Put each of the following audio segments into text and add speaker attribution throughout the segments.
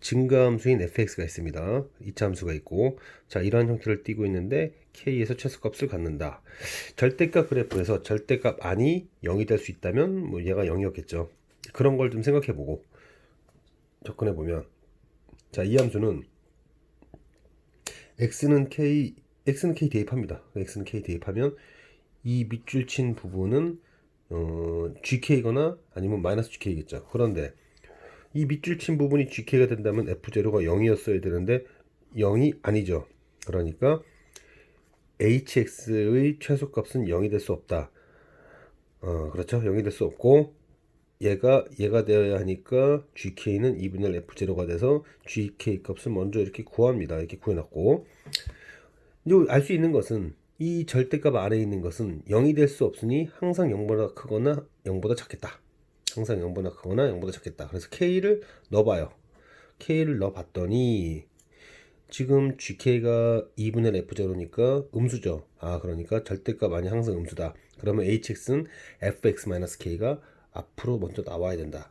Speaker 1: 증가 함수인 fx가 있습니다. 이차 함수가 있고 자 이러한 형태를 띠고 있는데 k에서 최소값을 갖는다. 절대값 그래프에서 절대값 아니 0이 될 수 있다면 뭐 얘가 0이었겠죠. 그런 걸 좀 생각해 보고 접근해 보면 자 이 함수는 x는 k x는 k 대입합니다. x는 k 대입하면 이 밑줄 친 부분은 어, gk거나 아니면 마이너스 gk겠죠. 그런데 이 밑줄 친 부분이 gk가 된다면 f0가 0이었어야 되는데 0이 아니죠. 그러니까 hx의 최소값은 0이 될 수 없다. 어, 그렇죠. 0이 될 수 없고 얘가 얘가 되어야 하니까 gk는 2분의 1 f0가 돼서 gk 값을 먼저 이렇게 구합니다. 이렇게 구해놨고 이제 알 수 있는 것은 이 절대값 안에 있는 것은 0이 될 수 없으니 항상 0보다 크거나 0보다 작겠다. 항상 0보다 크거나 0보다 작겠다. 그래서 k를 넣어봐요. k를 넣어봤더니 지금 gk가 2분의 1 f0니까 음수죠. 아 그러니까 절대값 아니 항상 음수다. 그러면 hx는 fx-k가 앞으로 먼저 나와야 된다.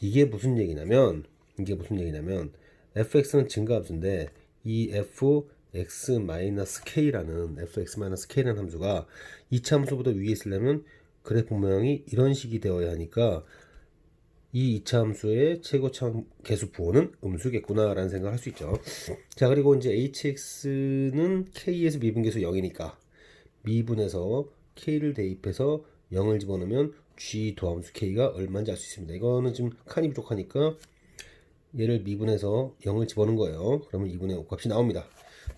Speaker 1: 이게 무슨 얘기냐면 이게 무슨 얘기냐면 fx는 증가함수인데 이 f x-k라는 fx-k라는 함수가 이차 함수보다 위에 있으려면 그래프 모양이 이런 식이 되어야 하니까 이 2차 함수의 최고차 개수 부호는 음수겠구나라는 생각을 할 수 있죠. 자 그리고 이제 hx는 k에서 미분계수 0이니까 미분에서 k를 대입해서 0을 집어넣으면 g 도함수 k가 얼마인지 알 수 있습니다. 이거는 지금 칸이 부족하니까 얘를 미분해서 0을 집어넣은 거예요. 그러면 2분의 5 값이 나옵니다.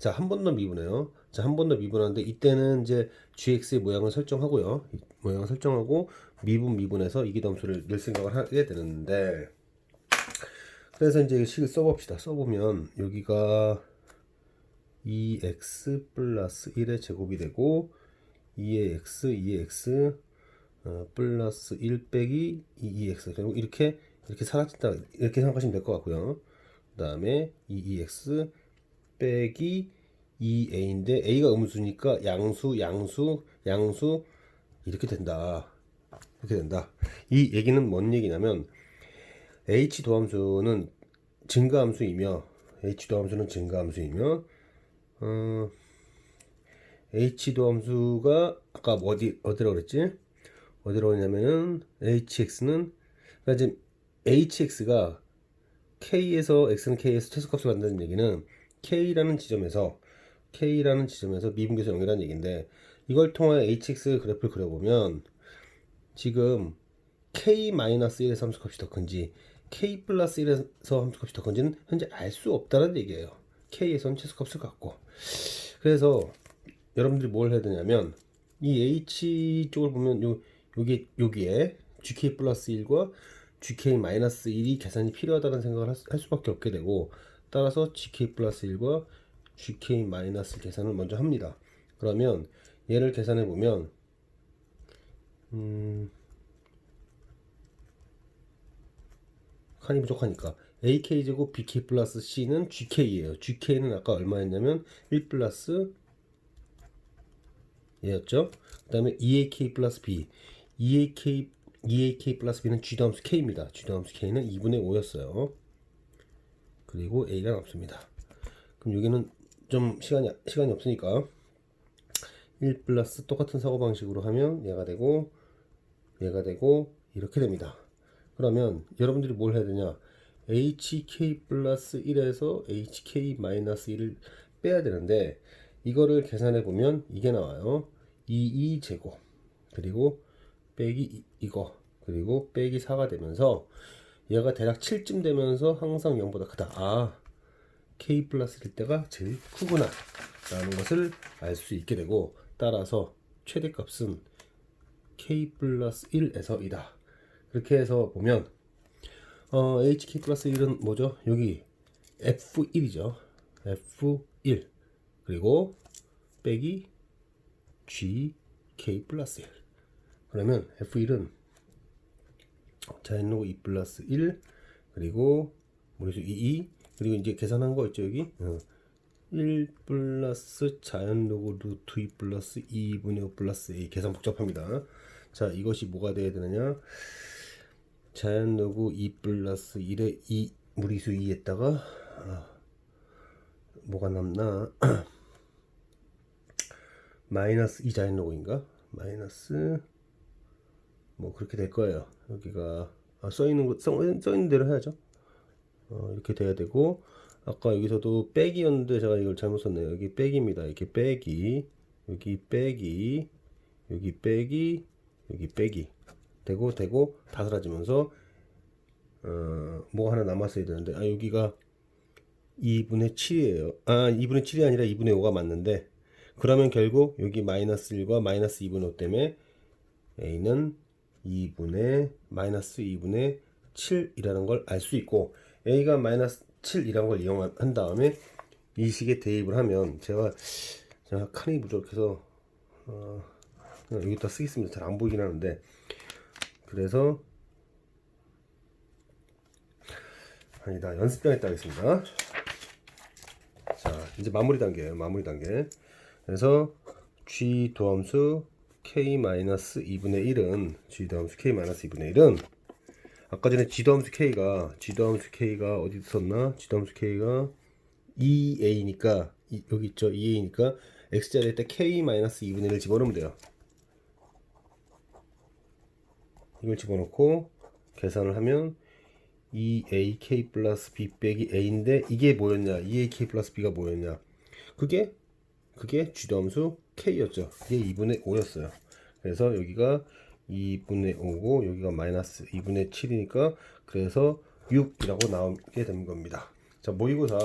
Speaker 1: 자, 한 번 더 미분해요. 자, 한 번 더 미분하는데 이때는 이제 gx의 모양을 설정하고요. 모양을 설정하고 미분 미분해서 이기덤수를 낼 생각을 하게 되는데 그래서 이제 식을 써봅시다. 써보면 여기가 2x 플러스 1의 제곱이 되고 2의 x, 2의 x 어, 플러스 1 빼기 2x 그리고 이렇게 이렇게 사라진다 이렇게 생각하시면 될 것 같고요. 그 다음에 2x 빼기 2a인데 a가 음수니까 양수 양수 양수 이렇게 된다. 이렇게 된다. 이 얘기는 뭔 얘기냐면 h 도함수는 증가함수이며 h 도함수는 증가함수이며 어, h 도함수가 아까 어디 어디라고 그랬지? 어디로 오냐면은 hx는 그러니까 지금 hx가 k에서 x는 k에서 최소값을 만드는 얘기는 K라는 지점에서 K라는 지점에서 미분계수 0이라는 얘기인데 이걸 통해 HX 그래프를 그려보면 지금 K-1에서 함수값이 더 큰지 K 플러스 1에서 함수값이 더 큰지는 현재 알 수 없다는 얘기예요. K에선 최소값을 갖고 그래서 여러분들이 뭘 해야 되냐면 이 H 쪽을 보면 요 여기 여기에 GK 플러스 1과 GK 마이너스 1이 계산이 필요하다는 생각을 할 수밖에 없게 되고 따라서 gk 플러스 1과 gk 마이너스 계산을 먼저 합니다. 그러면 얘를 계산해 보면 음, 칸이 부족하니까 ak제곱 bk 플러스 c는 gk예요. gk는 아까 얼마였냐면 1 플러스 얘였죠. 그 다음에 2ak 플러스 b 2ak 2ak 플러스 b는 g 더함수 k입니다. g 더함수 k는 2분의 5였어요. 그리고 A가 없습니다. 그럼 여기는 좀 시간이 시간이 없으니까 1 플러스 똑같은 사고 방식으로 하면 얘가 되고 얘가 되고 이렇게 됩니다. 그러면 여러분들이 뭘 해야 되냐? HK 플러스 1에서 HK 마이너스 1을 빼야 되는데 이거를 계산해 보면 이게 나와요. 22 제곱 그리고 빼기 이거 그리고 빼기 4가 되면서 얘가 대략 7쯤 되면서 항상 0보다 크다. 아, k 플러스일 때가 제일 크구나. 라는 것을 알 수 있게 되고 따라서 최대값은 k 플러스 1에서 이다. 그렇게 해서 보면 어, hk 플러스 1은 뭐죠? 여기 f1이죠. f1 그리고 빼기 gk 플러스 1 그러면 f1은 자연로고 2 플러스 1 그리고 머리수 2, 2 그리고 이제 계산한 거 있죠 여기? 어. 1 플러스 자연로고 루트 2 플러스 2분의 5 플러스 A. 계산 복잡합니다. 자 이것이 뭐가 돼야 되느냐? 자연로고 2 플러스 1의 2 무리수 2에다가 아, 뭐가 남나? 마이너스 2 자연로고인가? 마이너스 뭐 그렇게 될 거예요. 여기가 아, 써 있는 거 써, 써 있는 대로 해야죠. 어, 이렇게 돼야 되고 아까 여기서도 빼기였는데 제가 이걸 잘못 썼네요. 여기 빼기입니다. 이렇게 빼기 여기 빼기 여기 빼기 여기 빼기. 되고 되고 다 사라지면서 어, 뭐 하나 남았어야 되는데 아 여기가 2분의 7이에요. 아 2분의 7이 아니라 2분의 5가 맞는데 그러면 결국 여기 마이너스 1과 마이너스 2분의 5 때문에 a는 2분의 마이너스 2분의 7이라는 걸 알 수 있고 a가 마이너스 7이라는 걸 이용한 다음에 이 식에 대입을 하면 제가 제가 칸이 부족해서 어, 여기다 쓰겠습니다. 잘 안 보이긴 하는데. 그래서 아니다 연습장에 따겠습니다. 자 이제 마무리 단계예요 마무리 단계. 그래서 g 도함수 k 마이너스 2분의 1은 g 도함수 k 마이너스 2분의 1은 아까 전에 g 도함수 k가 g 도함수 k가 어디 있었나? G 도함수 k가 2a니까 이- 여기 있죠? 2a니까 x자리에 때 k 마이너스 2분의 1을 집어넣으면 돼요. 이걸 집어넣고 계산을 하면 2ak 플러스 b 빼기 a인데 이게 뭐였냐? 2ak 플러스 b가 뭐였냐? 그게 그게 쥐도함수 k였죠. 이게 2분의 5였어요. 그래서 여기가 2분의 5고 여기가 마이너스 2분의 7이니까 그래서 6이라고 나오게 되는 겁니다. 자 모의고사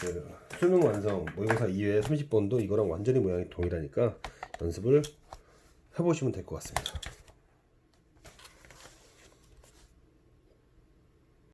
Speaker 1: 그 수능 완성 모의고사 2회 30번도 이거랑 완전히 모양이 동일하니까 연습을 해보시면 될 것 같습니다